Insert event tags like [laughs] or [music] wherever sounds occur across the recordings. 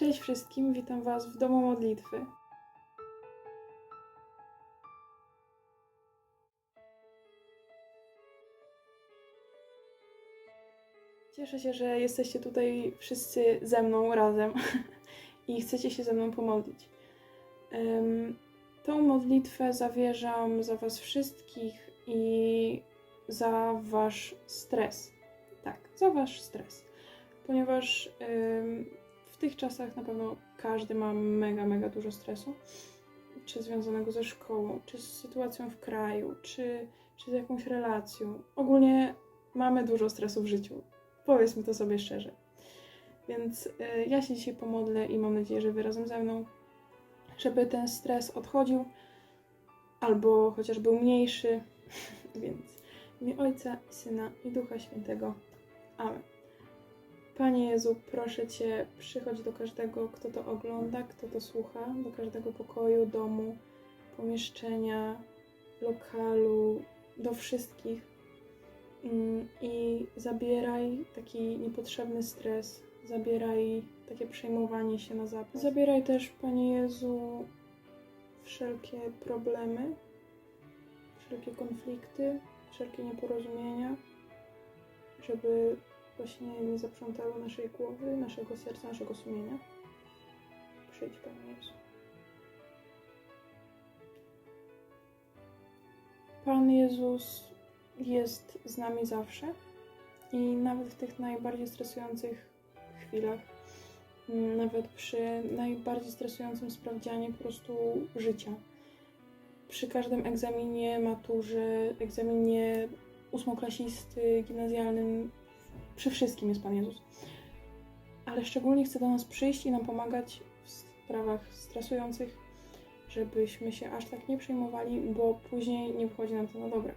Cześć wszystkim, witam Was w domu modlitwy. Cieszę się, że jesteście tutaj wszyscy ze mną razem [laughs] i chcecie się ze mną pomodlić. Em, Tą modlitwę zawierzam za Was wszystkich i za Wasz stres. Tak, za Wasz stres. Ponieważ w tych czasach na pewno każdy ma mega, mega dużo stresu. Czy związanego ze szkołą, czy z sytuacją w kraju, czy, czy z jakąś relacją. Ogólnie mamy dużo stresu w życiu. Powiedzmy to sobie szczerze. Więc y, ja się dzisiaj pomodlę i mam nadzieję, że Wy razem ze mną, żeby ten stres odchodził, albo chociaż był mniejszy. [laughs] Więc w Ojca, Syna i Ducha Świętego. Amen. Panie Jezu, proszę Cię, przychodź do każdego, kto to ogląda, kto to słucha, do każdego pokoju, domu, pomieszczenia, lokalu, do wszystkich Mm, i zabieraj taki niepotrzebny stres, zabieraj takie przejmowanie się na zapas. Zabieraj też, Panie Jezu, wszelkie problemy, wszelkie konflikty, wszelkie nieporozumienia, żeby właśnie nie zaprzątały naszej głowy, naszego serca, naszego sumienia. Przyjdź, Panie Jezu. Pan Jezus jest z nami zawsze i nawet w tych najbardziej stresujących chwilach, nawet przy najbardziej stresującym sprawdzianie po prostu życia. Przy każdym egzaminie, maturze, egzaminie ósmoklasisty, gimnazjalnym, przy wszystkim jest Pan Jezus. Ale szczególnie chce do nas przyjść i nam pomagać w sprawach stresujących, żebyśmy się aż tak nie przejmowali, bo później nie wychodzi nam to na dobre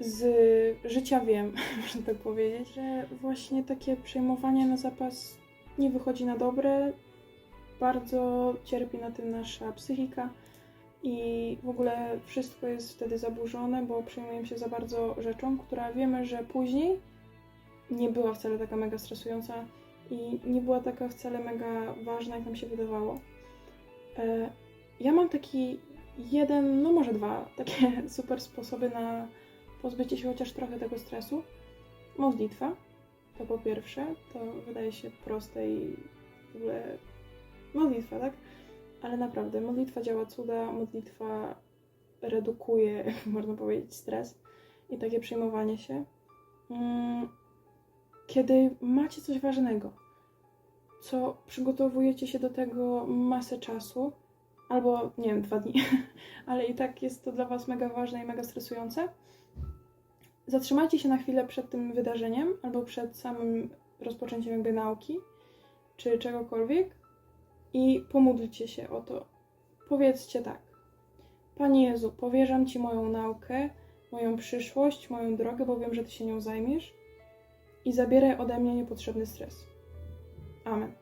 z życia wiem, [laughs] można tak powiedzieć, że właśnie takie przejmowanie na zapas nie wychodzi na dobre. Bardzo cierpi na tym nasza psychika i w ogóle wszystko jest wtedy zaburzone, bo przejmujemy się za bardzo rzeczą, która wiemy, że później nie była wcale taka mega stresująca i nie była taka wcale mega ważna, jak nam się wydawało. E, Ja mam taki jeden, no może dwa, takie [laughs] super sposoby na pozbycie się chociaż trochę tego stresu. Modlitwa, to po pierwsze, to wydaje się proste i w ogóle modlitwa, tak? Ale naprawdę, modlitwa działa cuda, modlitwa redukuje, [laughs] można powiedzieć, stres i takie przejmowanie się. Mm, Kiedy macie coś ważnego, co przygotowujecie się do tego masę czasu, albo nie wiem, dwa dni, [laughs] ale i tak jest to dla Was mega ważne i mega stresujące, zatrzymajcie się na chwilę przed tym wydarzeniem albo przed samym rozpoczęciem jakby nauki czy czegokolwiek i pomódlcie się o to. Powiedzcie tak. Panie Jezu, powierzam Ci moją naukę, moją przyszłość, moją drogę, bo wiem, że Ty się nią zajmiesz i zabieraj ode mnie niepotrzebny stres. Amen.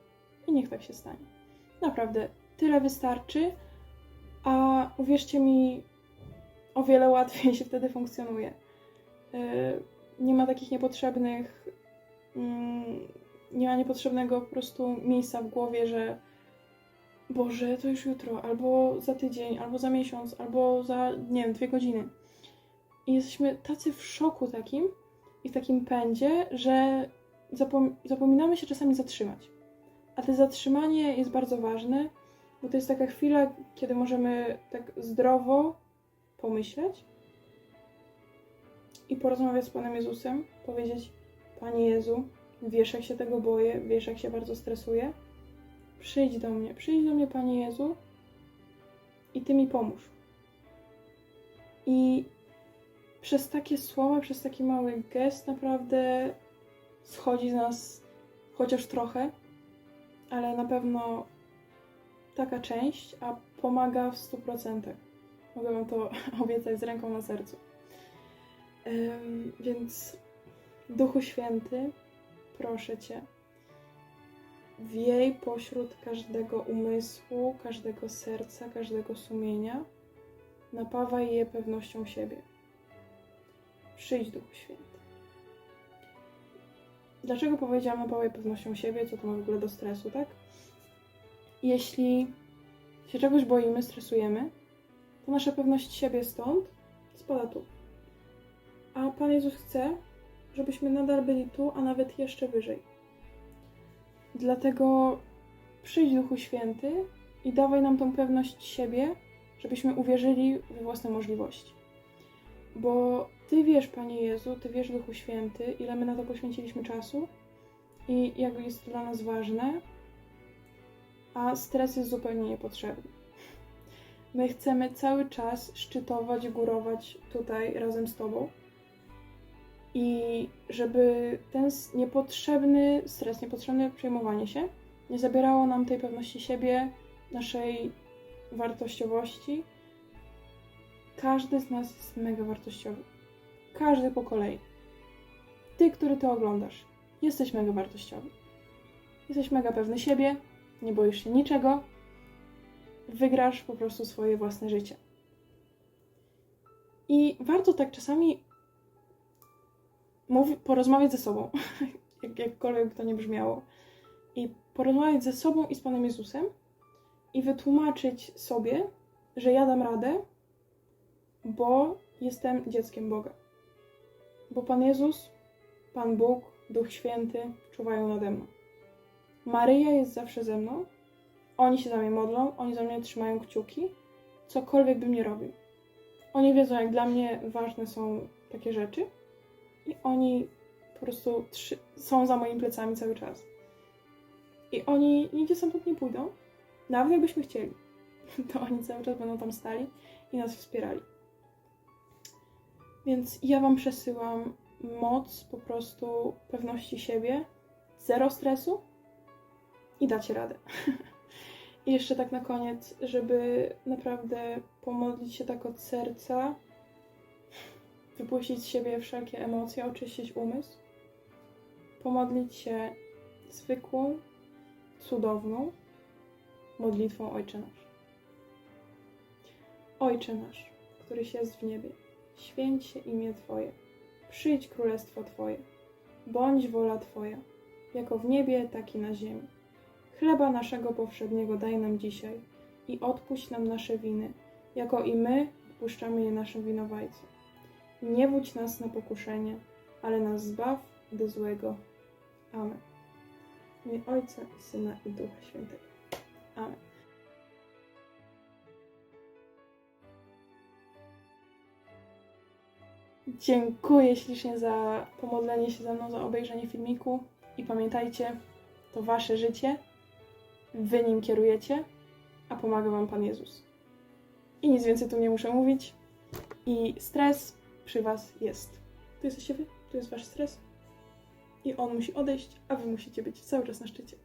I niech tak się stanie. Naprawdę, tyle wystarczy, a uwierzcie mi, o wiele łatwiej się wtedy funkcjonuje. Yy, nie ma takich niepotrzebnych, mm, nie ma niepotrzebnego po prostu miejsca w głowie, że Boże, to już jutro, albo za tydzień, albo za miesiąc, albo za, nie wiem, dwie godziny. I jesteśmy tacy w szoku takim i w takim pędzie, że zapom- zapominamy się czasami zatrzymać. A to zatrzymanie jest bardzo ważne, bo to jest taka chwila, kiedy możemy tak zdrowo pomyśleć i porozmawiać z Panem Jezusem, powiedzieć: Panie Jezu, wiesz, jak się tego boję, wiesz, jak się bardzo stresuję. Przyjdź do mnie, przyjdź do mnie, Panie Jezu, i Ty mi pomóż. I przez takie słowa, przez taki mały gest naprawdę schodzi z nas chociaż trochę, ale na pewno taka część, a pomaga w 100%. Mogę Wam to [laughs] obiecać z ręką na sercu. Więc Duchu Święty, proszę Cię, wiej pośród każdego umysłu, każdego serca, każdego sumienia, napawaj je pewnością siebie. Przyjdź, Duchu Święty. dlaczego powiedziałam napałaj pewnością siebie, co to ma w ogóle do stresu, tak? Jeśli się czegoś boimy, stresujemy, to nasza pewność siebie stąd spada tu. A Pan Jezus chce, żebyśmy nadal byli tu, a nawet jeszcze wyżej. Dlatego przyjdź Duchu Święty i dawaj nam tą pewność siebie, żebyśmy uwierzyli we własne możliwości. Bo Ty wiesz, Panie Jezu, Ty wiesz, Duchu Święty, ile my na to poświęciliśmy czasu i jak jest to dla nas ważne, a stres jest zupełnie niepotrzebny. My chcemy cały czas szczytować, górować tutaj razem z Tobą. I żeby ten niepotrzebny stres, niepotrzebne przejmowanie się nie zabierało nam tej pewności siebie, naszej wartościowości. Każdy z nas jest mega wartościowy. Każdy po kolei. Ty, który to oglądasz, jesteś mega wartościowy. Jesteś mega pewny siebie, nie boisz się niczego, wygrasz po prostu swoje własne życie. I warto tak czasami mówi, porozmawiać ze sobą, [laughs] jak, jakkolwiek to nie brzmiało, i porozmawiać ze sobą i z Panem Jezusem i wytłumaczyć sobie, że ja dam radę, bo jestem dzieckiem Boga. Bo Pan Jezus, Pan Bóg, Duch Święty czuwają nade mną. Maryja jest zawsze ze mną. Oni się za mnie modlą, oni za mnie trzymają kciuki, cokolwiek bym nie robił. Oni wiedzą, jak dla mnie ważne są takie rzeczy i oni po prostu są za moimi plecami cały czas. I oni nigdzie stamtąd nie pójdą, nawet jakbyśmy chcieli. [laughs] To oni cały czas będą tam stali i nas wspierali. Więc ja Wam przesyłam moc po prostu pewności siebie, zero stresu i dacie radę. [laughs] I jeszcze tak na koniec, żeby naprawdę pomodlić się tak od serca, wypuścić z siebie wszelkie emocje, oczyścić umysł, pomodlić się zwykłą, cudowną modlitwą Ojcze Nasz. Ojcze Nasz, któryś jest w niebie, święć się imię Twoje, przyjdź królestwo Twoje, bądź wola Twoja, jako w niebie, tak i na ziemi. Chleba naszego powszedniego daj nam dzisiaj i odpuść nam nasze winy, jako i my odpuszczamy je naszym winowajcom. Nie wódź nas na pokuszenie, ale nas zbaw do złego. Amen. W Ojca i Syna i Ducha Świętego. Amen. Dziękuję ślicznie za pomodlenie się ze mną, za obejrzenie filmiku i pamiętajcie, to wasze życie, wy nim kierujecie, a pomaga wam Pan Jezus. I nic więcej tu nie muszę mówić. I stres przy was jest. Tu jesteście wy, tu jest wasz stres. I on musi odejść, a wy musicie być cały czas na szczycie.